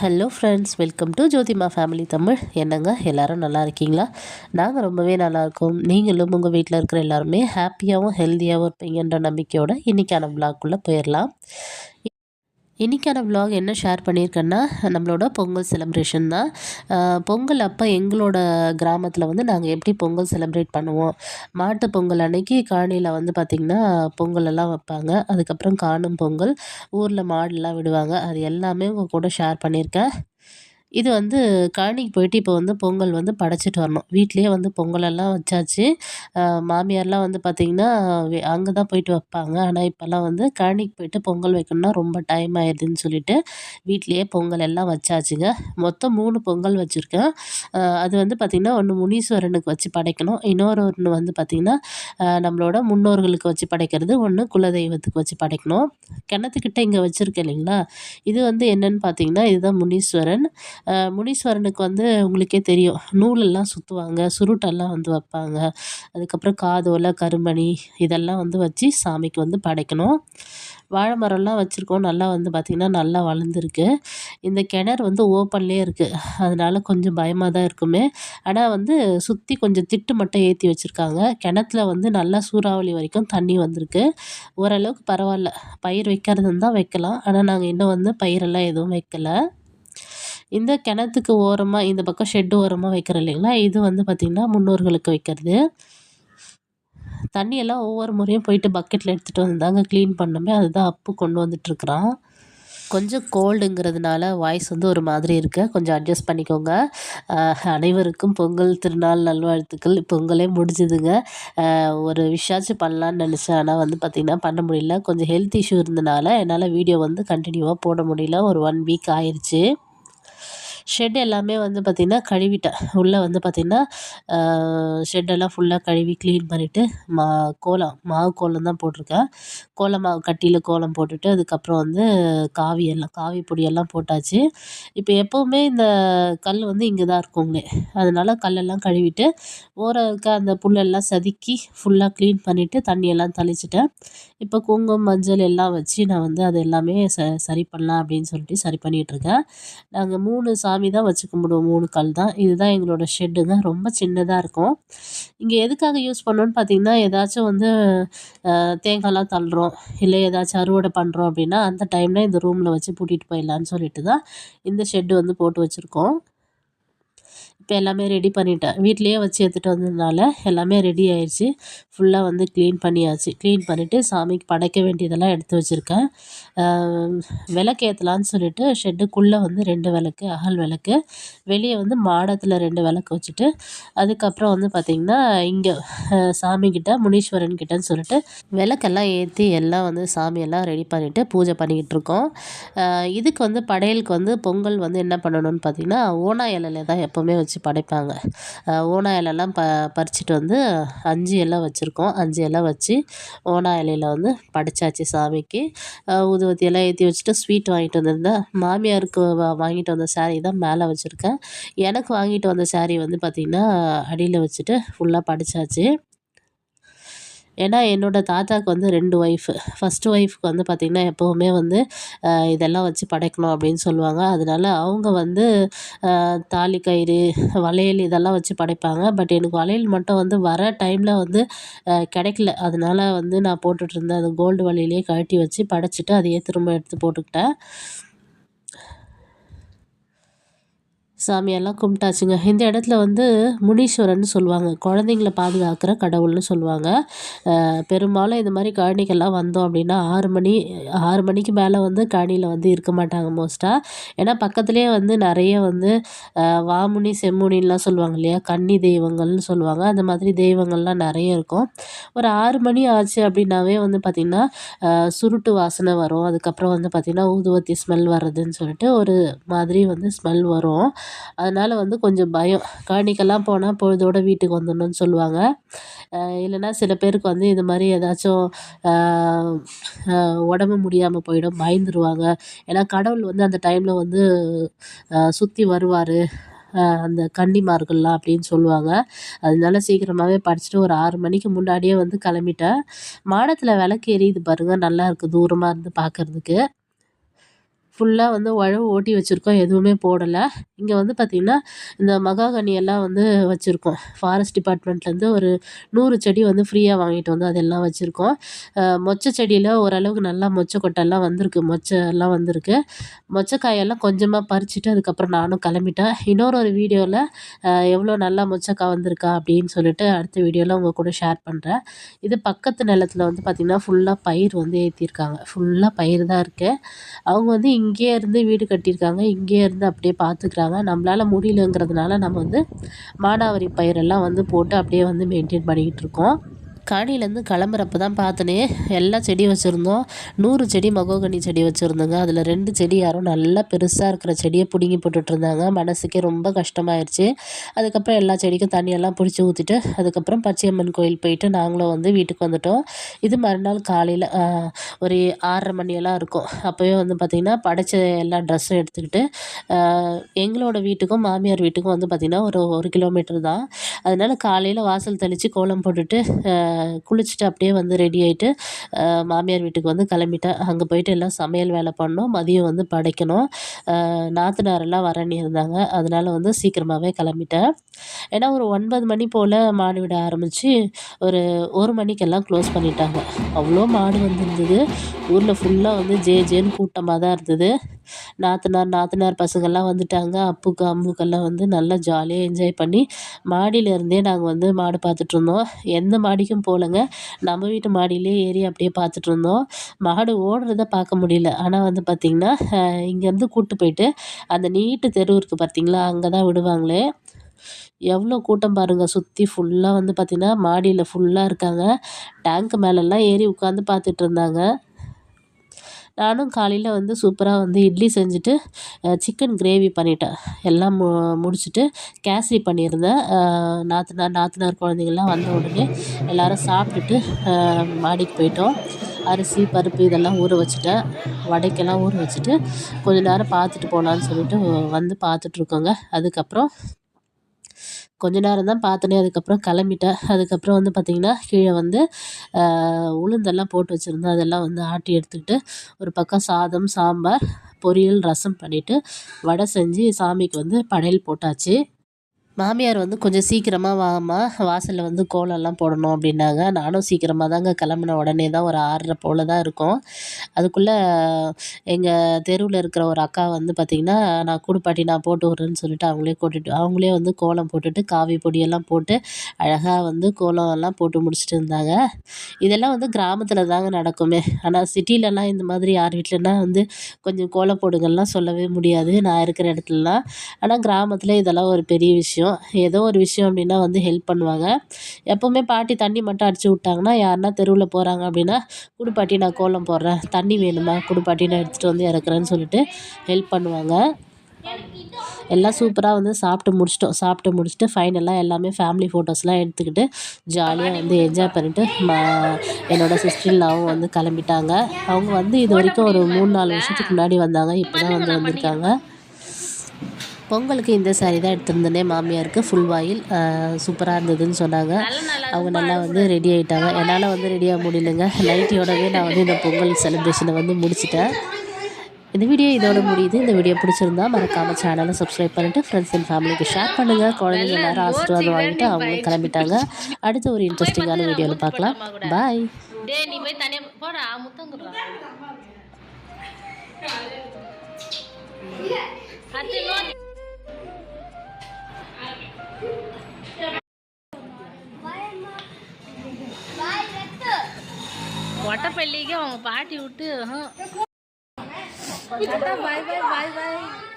Hello friends welcome to Jothima family Tamil என்னங்க எல்லோரும் நல்லா இருக்கீங்களா? நாங்கள் ரொம்பவே நல்லாயிருக்கோம் நீங்களும் உங்கள் வீட்டில் இருக்கிற எல்லாருமே ஹாப்பியாகவும் ஹெல்த்தியாகவும் இருப்பீங்கன்ற நம்பிக்கையோடு இன்றைக்கான விளாக்குள்ளே போயிடலாம் இன்றைக்கான விலாக் என்ன ஷேர் பண்ணியிருக்கேன்னா நம்மளோட பொங்கல் செலிப்ரேஷன் தான். பொங்கல் அப்போ எங்களோட கிராமத்தில் வந்து நாங்கள் எப்படி பொங்கல் செலிப்ரேட் பண்ணுவோம்? மாட்டு பொங்கல் அன்னைக்கு காணியில் வந்து பார்த்திங்கன்னா பொங்கல் எல்லாம் வைப்பாங்க. அதுக்கப்புறம் காணும் பொங்கல் ஊரில் மாடுலாம் விடுவாங்க. அது எல்லாமே உங்கள் கூட ஷேர் பண்ணியிருக்கேன். இது வந்து கழனிக்கு போயிட்டு இப்போ வந்து பொங்கல் வந்து படைச்சிட்டு வரணும். வீட்லேயே வந்து பொங்கலெல்லாம் வச்சாச்சு. மாமியார்லாம் வந்து பார்த்திங்கன்னா அங்கே தான் போயிட்டு வைப்பாங்க. ஆனால் இப்போல்லாம் வந்து கழனிக்கு போயிட்டு பொங்கல் வைக்கணும்னா ரொம்ப டைம் ஆயிடுதுன்னு சொல்லிட்டு வீட்லேயே பொங்கல் எல்லாம் வச்சாச்சுங்க. மொத்தம் மூணு பொங்கல் வச்சுருக்கேன். அது வந்து பார்த்திங்கன்னா ஒன்று முனீஸ்வரனுக்கு வச்சு படைக்கணும். இன்னொரு ஒன்று வந்து பார்த்திங்கன்னா நம்மளோட முன்னோர்களுக்கு வச்சு படைக்கிறது. ஒன்று குலதெய்வத்துக்கு வச்சு படைக்கணும். கிணத்துக்கிட்ட இங்கே வச்சுருக்கேன் இல்லைங்களா? இது வந்து என்னென்னு பார்த்தீங்கன்னா இதுதான் முனீஸ்வரன். முனீஸ்வரனுக்கு வந்து உங்களுக்கே தெரியும். நூலெல்லாம் சுற்றுவாங்க சுருட்டெல்லாம் வந்து வைப்பாங்க. அதுக்கப்புறம் காதோலை கருமணி இதெல்லாம் வந்து வச்சு சாமிக்கு வந்து படைக்கணும். வாழை மரம்லாம் வச்சுருக்கோம். நல்லா வந்து பார்த்திங்கன்னா நல்லா வளர்ந்துருக்கு. இந்த கிணறு வந்து ஓப்பன்லேயே இருக்குது அதனால் கொஞ்சம் பயமாக தான் இருக்குமே. ஆனால் வந்து சுற்றி கொஞ்சம் திட்டு மட்டும் ஏற்றி வச்சுருக்காங்க. கிணத்துல வந்து நல்லா சூறாவளி வரைக்கும் தண்ணி வந்திருக்கு. ஓரளவுக்கு பரவாயில்ல. பயிர் வைக்கிறது தான் வைக்கலாம். ஆனால் நாங்கள் இன்னும் வந்து பயிரெல்லாம் எதுவும் வைக்கலை. இந்த கிணத்துக்கு ஓரமாக இந்த பக்கம் ஷெட்டு ஓரமாக வைக்கிறோம் இல்லைங்களா? இது வந்து பார்த்திங்கன்னா முன்னோர்களுக்கு வைக்கிறது. தண்ணியெல்லாம் ஒவ்வொரு முறையும் போயிட்டு பக்கெட்டில் எடுத்துகிட்டு வந்தாங்க க்ளீன் பண்ணோமே. அதுதான் அப்பு கொண்டு வந்துட்டுருக்குறான். கொஞ்சம் கோல்டுங்கிறதுனால வாய்ஸ் வந்து ஒரு மாதிரி இருக்கு. கொஞ்சம் அட்ஜஸ்ட் பண்ணிக்கோங்க. அனைவருக்கும் பொங்கல் திருநாள் நல்வாழ்த்துக்கள். பொங்கலே முடிஞ்சுதுங்க. ஒரு விஷாச்சும் பண்ணலான்னு நினச்சேன். ஆனால் வந்து பார்த்திங்கன்னா பண்ண முடியல. கொஞ்சம் ஹெல்த் இஷ்யூ இருந்தனால என்னால் வீடியோ வந்து கண்டினியூவாக போட முடியல. ஒரு ஒன் வீக் ஆயிடுச்சு ஷெட் எல்லாமே வந்து பார்த்திங்கன்னா கழுவிட்டேன் உள்ளே வந்து பார்த்திங்கன்னா ஷெட்டெல்லாம் ஃபுல்லாக கழுவி க்ளீன் பண்ணிவிட்டு மா கோலம் மாவு கோலம் தான் போட்டிருக்கேன். கோலம் மாவு கட்டியில் கோலம் போட்டுட்டு அதுக்கப்புறம் வந்து காவி எல்லாம் காவி பொடியெல்லாம் போட்டாச்சு. இப்போ எப்போவுமே இந்த கல் வந்து இங்கே தான் இருக்குங்களே. அதனால் கல்லெல்லாம் கழுவிட்டு ஓர இருக்க அந்த புல்லெல்லாம் செதுக்கி ஃபுல்லாக க்ளீன் பண்ணிவிட்டு தண்ணியெல்லாம் தெளிச்சிட்டேன். இப்போ குங்குமம் மஞ்சள் எல்லாம் வச்சு நான் வந்து அது எல்லாமே ச சரி பண்ணலாம் அப்படின்னு சொல்லிட்டு சரி பண்ணிகிட்ருக்கேன் நாங்கள் மூணு சாமி தான் வச்சு கும்பிடுவோம் மூணு கல் தான். இதுதான் எங்களோட ஷெட்டுங்க ரொம்ப சின்னதாக இருக்கும். இங்கே எதுக்காக யூஸ் பண்ணோன்னு பார்த்தீங்கன்னா ஏதாச்சும் வந்து தேங்காய்லாம் தள்ளுறோம். இல்லை ஏதாச்சும் அறுவடை பண்ணுறோம் அப்படின்னா அந்த டைமில் இந்த ரூமில் வச்சு பூட்டிகிட்டு போயிடலான்னு சொல்லிட்டு தான் இந்த ஷெட்டு வந்து போட்டு வச்சுருக்கோம். இப்போ எல்லாமே ரெடி பண்ணிட்டேன் வீட்லேயே வச்சு எடுத்துகிட்டு வந்ததுனால எல்லாமே ரெடி ஆயிடுச்சு ஃபுல்லாக வந்து க்ளீன் பண்ணியாச்சு. க்ளீன் பண்ணிவிட்டு சாமிக்கு படைக்க வேண்டியதெல்லாம் எடுத்து வச்சுருக்கேன். விளக்கு ஏற்றலான்னு சொல்லிட்டு ஷெட்டுக்குள்ளே வந்து ரெண்டு விளக்கு அகல் விளக்கு வெளியே வந்து மாடத்தில் ரெண்டு விளக்கு வச்சுட்டு அதுக்கப்புறம் வந்து பார்த்திங்கன்னா இங்கே சாமிக்கிட்ட முனீஸ்வரன் கிட்டன்னு சொல்லிட்டு விளக்கெல்லாம் ஏற்றி எல்லாம் வந்து சாமியெல்லாம் ரெடி பண்ணிவிட்டு பூஜை பண்ணிக்கிட்டு இருக்கோம். இதுக்கு வந்து படையலுக்கு வந்து பொங்கல் வந்து என்ன பண்ணணும்னு பார்த்திங்கன்னா ஓனா இலையில தான் எப்போவுமே வச்சு வச்சு படைப்பாங்க. ஓனா இலையெல்லாம் ப பறிச்சிட்டு வந்து அஞ்சு இலை வச்சுருக்கோம். அஞ்சு இலை வச்சு ஓனா இலையில் வந்து படைச்சாச்சு சாமிக்கு. ஊதுவத்தி எல்லாம் ஏற்றி வச்சுட்டு ஸ்வீட் வாங்கிட்டு வந்திருந்தேன். மாமியாருக்கு வாங்கிட்டு வந்த சாரீ தான் மேலே வச்சுருக்கேன். எனக்கு வாங்கிட்டு வந்த சாரீ வந்து பார்த்திங்கன்னா அடியில் வச்சுட்டு ஃபுல்லாக படைச்சாச்சு. ஏன்னா என்னோடய தாத்தாவுக்கு வந்து ரெண்டு ஒய்ஃபு ஃபஸ்ட்டு ஒய்ஃப்க்கு வந்து பார்த்திங்கன்னா எப்போவுமே வந்து இதெல்லாம் வச்சு படைக்கணும் அப்படின்னு சொல்லுவாங்க. அதனால அவங்க வந்து தாலி கயிறு வளையல் இதெல்லாம் வச்சு படைப்பாங்க. பட் எனக்கு வளையல் மட்டும் வந்து வர டைமில் வந்து கிடைக்கல. அதனால் வந்து நான் போட்டுட்ருந்தேன் அது கோல்டு வளையலே கழட்டி வச்சு படைச்சிட்டு அதையே திரும்ப எடுத்து போட்டுக்கிட்டேன். சாமியெல்லாம் கும்பிட்டாச்சுங்க. இந்த இடத்துல வந்து முனீஸ்வரன் சொல்லுவாங்க. குழந்தைங்கள பாதுகாக்கிற கடவுள்னு சொல்லுவாங்க. பெரும்பாலும் இந்த மாதிரி கழனிக்கெல்லாம் வந்தோம் அப்படின்னா ஆறு மணி ஆறு மணிக்கு மேலே வந்து கழனியில் வந்து இருக்க மாட்டாங்க மோஸ்ட்டாக ஏன்னா பக்கத்துலேயே வந்து நிறைய வந்து வாமுனி செம்முனின்லாம் சொல்லுவாங்க இல்லையா? கன்னி தெய்வங்கள்னு சொல்லுவாங்க. அந்த மாதிரி தெய்வங்கள்லாம் நிறைய இருக்கும். ஒரு ஆறு மணி ஆச்சு அப்படின்னாவே வந்து பார்த்திங்கன்னா சுருட்டு வாசனை வரும். அதுக்கப்புறம் வந்து பார்த்திங்கன்னா ஊதுவத்தி ஸ்மெல் வர்றதுன்னு சொல்லிட்டு ஒரு மாதிரி வந்து ஸ்மெல் வரும். அதனால் வந்து கொஞ்சம் பயம். காணிக்கெல்லாம் போனால் பொழுதோட வீட்டுக்கு வந்துடணும்னு சொல்லுவாங்க. இல்லைன்னா சில பேருக்கு வந்து இது மாதிரி ஏதாச்சும் உடம்பு முடியாமல் போயிடும் பயந்துருவாங்க. ஏன்னா கடவுள் வந்து அந்த டைமில் வந்து சுற்றி வருவார். அந்த கன்னிமார்கள்லாம் அப்படின்னு சொல்லுவாங்க. அதனால சீக்கிரமாகவே படிச்சுட்டு ஒரு ஆறு மணிக்கு முன்னாடியே வந்து கிளம்பிட்டேன். மாடத்தில் விளக்கு எரியுது பாருங்கள் நல்லா இருக்குது தூரமாக இருந்து பார்க்குறதுக்கு ஃபுல்லாக வந்து உழவு ஓட்டி வச்சுருக்கோம். எதுவுமே போடலை. இங்கே வந்து பார்த்திங்கன்னா இந்த மகாகனி எல்லாம் வந்து வச்சுருக்கோம். ஃபாரஸ்ட் டிபார்ட்மெண்ட்லேருந்து ஒரு நூறு செடி வந்து ஃப்ரீயாக வாங்கிட்டு வந்து அதெல்லாம் வச்சுருக்கோம். மொச்சை செடியில் ஓரளவுக்கு நல்லா மொச்சை கொட்டெல்லாம் வந்திருக்கு. மொச்சை எல்லாம் வந்திருக்கு. மொச்சக்காயெல்லாம் கொஞ்சமாக பறிச்சுட்டு அதுக்கப்புறம் நானும் கிளம்பிட்டேன். இன்னொரு ஒரு வீடியோவில் எவ்வளோ நல்லா மொச்சக்காய் வந்திருக்கா அப்படின்னு சொல்லிட்டு அடுத்த வீடியோவில் உங்கள் கூட ஷேர் பண்ணுறேன் இது பக்கத்து நிலத்தில் வந்து பார்த்திங்கன்னா ஃபுல்லாக பயிர் வந்து ஏற்றிருக்காங்க ஃபுல்லாக பயிர் தான் இருக்குது அவங்க வந்து இங்கேயே இருந்து வீடு கட்டியிருக்காங்க இங்கேயே இருந்து அப்படியே பார்த்துக்குறாங்க. நம்மளால் முடியலங்கிறதுனால நம்ம வந்து மானாவாரி பயிரெல்லாம் வந்து போட்டு அப்படியே வந்து மெயின்டைன் பண்ணிக்கிட்டு இருக்கோம். காணிலேருந்து கிளம்புறப்ப தான் பார்த்தனே எல்லா செடி வச்சுருந்தோம். நூறு செடி மகோகனி செடி வச்சுருந்தோங்க. அதில் ரெண்டு செடி யாரும் நல்லா பெருசாக இருக்கிற செடியை பிடுங்கி போட்டுட்ருந்தாங்க. மனசுக்கே ரொம்ப கஷ்டமாயிருச்சு. அதுக்கப்புறம் எல்லா செடிக்கும் தண்ணியெல்லாம் பிடிச்சி ஊற்றிட்டு அதுக்கப்புறம் பச்சையம்மன் கோயில் போயிட்டு நாங்களும் வந்து வீட்டுக்கு வந்துட்டோம். இது மறுநாள் காலையில் ஒரு ஆறரை மணியெல்லாம் இருக்கும். அப்போயே வந்து பார்த்திங்கன்னா படைச்ச எல்லா ட்ரெஸ்ஸும் எடுத்துக்கிட்டு எங்களோட வீட்டுக்கும் மாமியார் வீட்டுக்கும் வந்து பார்த்திங்கன்னா ஒரு ஒரு கிலோமீட்டர் தான். அதனால் காலையில் வாசல் தெளித்து கோலம் போட்டுட்டு குளிச்சுட்டு அப்படியே வந்து ரெடி ஆகிட்டு மாமியார் வீட்டுக்கு வந்து கிளம்பிட்டேன் அங்கே போயிட்டு எல்லாம் சமையல் வேலை பண்ணோம். மதியம் வந்து படைக்கணும். நாத்தனாரெல்லாம் வரேன்னு இருந்தாங்க அதனால் வந்து சீக்கிரமாகவே கிளம்பிட்டேன். ஏன்னா ஒரு ஒன்பது மணி போல் மாடு விட ஆரம்பித்து ஒரு ஒரு மணிக்கெல்லாம் க்ளோஸ் பண்ணிட்டாங்க. அவ்வளோ மாடு வந்துருந்தது. ஊரில் ஃபுல்லாக வந்து ஜே ஜேன்னு கூட்டமாக தான் இருந்தது. நாத்தனார் நாத்தனார் பசங்கள்லாம் வந்துட்டாங்க. அப்புக்கு அம்முக்கெல்லாம் வந்து நல்லா ஜாலியாக என்ஜாய் பண்ணி மாடியிலேருந்தே நாங்கள் வந்து மாடு பார்த்துட்ருந்தோம் எந்த மாடிக்கும் போகலங்க நம்ம வீட்டு மாடியிலே ஏறி அப்படியே பார்த்துட்ருந்தோம் மாடு ஓடுறத பார்க்க முடியல. ஆனால் வந்து பார்த்திங்கன்னா இங்கேருந்து கூப்பிட்டு போயிட்டு அந்த நீட்டு தெரு இருக்குது பார்த்தீங்களா அங்கே தான் விடுவாங்களே. எவ்வளோ கூட்டம் பாருங்கள் சுற்றி ஃபுல்லாக வந்து பார்த்திங்கன்னா மாடியில் ஃபுல்லாக இருக்காங்க. டேங்க்கு மேலெல்லாம் ஏறி உட்காந்து பார்த்துட்டு இருந்தாங்க நானும் காலையில் வந்து சூப்பராக வந்து இட்லி செஞ்சுட்டு சிக்கன் கிரேவி பண்ணிட்டேன். எல்லாம் மு முடிச்சுட்டு கேசரி பண்ணியிருந்தேன். நாத்தனார் நாத்தனார் குழந்தைங்கள்லாம் வந்த உடனே எல்லோரும் சாப்பிட்டுட்டு மாடிக்கு போயிட்டோம். அரிசி பருப்பு இதெல்லாம் ஊற வச்சுட்டேன். வடைக்கெல்லாம் ஊற வச்சுட்டு கொஞ்ச நேரம் பார்த்துட்டு போகலான்னு சொல்லிட்டு வந்து பார்த்துட்ருக்கோங்க அதுக்கப்புறம் கொஞ்ச நேரம் தான் பார்த்தனே அதுக்கப்புறம் கிளம்பிட்டேன் அதுக்கப்புறம் வந்து பார்த்திங்கன்னா கீழே வந்து உளுந்தெல்லாம் போட்டு வச்சுருந்தேன் அதெல்லாம் வந்து ஆட்டி எடுத்துக்கிட்டு ஒரு பக்கம் சாதம் சாம்பார் பொரியல் ரசம் பண்ணிவிட்டு வடை செஞ்சு சாமிக்கு வந்து படையல் போட்டாச்சு. மாமியார் வந்து கொஞ்சம் சீக்கிரமாக வாம்மா வாசலில் வந்து கோலம்லாம் போடணும் அப்படின்னாங்க. நானும் சீக்கிரமாக தாங்க கிளம்புன உடனே தான் ஒரு ஆறரை போல் தான் இருக்கும். அதுக்குள்ளே எங்கள் தெருவில் இருக்கிற ஒரு அக்கா வந்து பார்த்திங்கன்னா நான் கூடுப்பாட்டி நான் போட்டு விட்றேன்னு சொல்லிட்டு அவங்களே கூட்டிட்டு அவங்களே வந்து கோலம் போட்டுட்டு காவி பொடியெல்லாம் போட்டு அழகாக வந்து கோலம் எல்லாம் போட்டு முடிச்சுட்டு இருந்தாங்க. இதெல்லாம் வந்து கிராமத்தில் தாங்க நடக்குமே. ஆனால் சிட்டிலலாம் இந்த மாதிரி யார் வீட்டிலனா வந்து கொஞ்சம் கோலம் போடுங்கள்லாம் சொல்லவே முடியாது. நான் இருக்கிற இடத்துலலாம். ஆனால் கிராமத்தில் இதெல்லாம் ஒரு பெரிய விஷயம். ஏதோ ஒரு விஷயம் அப்படின்னா வந்து ஹெல்ப் பண்ணுவாங்க. எப்போவுமே பாட்டி தண்ணி மட்டும் அடிச்சு விட்டாங்கன்னா யாருன்னா தெருவில் போகிறாங்க அப்படின்னா குடுப்பாட்டி நான் கோலம் போடுறேன். தண்ணி வேணுமா? குடுப்பாட்டி நான் எடுத்துகிட்டு வந்து இறக்குறேன்னு சொல்லிட்டு ஹெல்ப் பண்ணுவாங்க. எல்லாம் சூப்பராக வந்து சாப்பிட்டு முடிச்சிட்டோம். சாப்பிட்டு முடிச்சுட்டு ஃபைனலாக எல்லாமே ஃபேமிலி ஃபோட்டோஸ்லாம் எடுத்துக்கிட்டு ஜாலியாக வந்து என்ஜாய் பண்ணிவிட்டு மா என்னோடய சிஸ்டர்லாவும் வந்து கிளம்பிட்டாங்க. அவங்க வந்து இது வரைக்கும் ஒரு மூணு நாலு வருஷத்துக்கு முன்னாடி வந்தாங்க. இப்போ தான் வந்து வந்திருக்காங்க. பொங்கலுக்கு இந்த சாரீ தான் எடுத்திருந்தேனே மாமியாருக்கு. ஃபுல் வாயில் சூப்பராக இருந்ததுன்னு சொன்னாங்க. அவங்க நல்லா வந்து ரெடி ஆகிட்டாங்க என்னால் வந்து ரெடியாக முடியலங்க. நைட்டியோடவே நான் வந்து இந்த பொங்கல் செலிப்ரேஷனை வந்து முடிச்சிட்டேன். இந்த வீடியோ இதோட முடியுது. இந்த வீடியோ பிடிச்சிருந்தா மறக்காம சேனலை சப்ஸ்கிரைப் பண்ணிட்டு ஃப்ரெண்ட்ஸ் அண்ட் ஃபேமிலிக்கு ஷேர் பண்ணுங்கள் குழந்தைங்க எல்லாரும் ஆசீர்வாதம் வாங்கிட்டு அவங்களும் கிளம்பிட்டாங்க. அடுத்த ஒரு இன்ட்ரெஸ்டிங்கான வீடியோவில் பார்க்கலாம். பாய் டேய் நீ போய் தனியா போடா முத்தம் அத்தை ஒட்டப்பள்ளிக்கு அவங்க பாட்டி விட்டு பாய் பாய் பாய் பாய்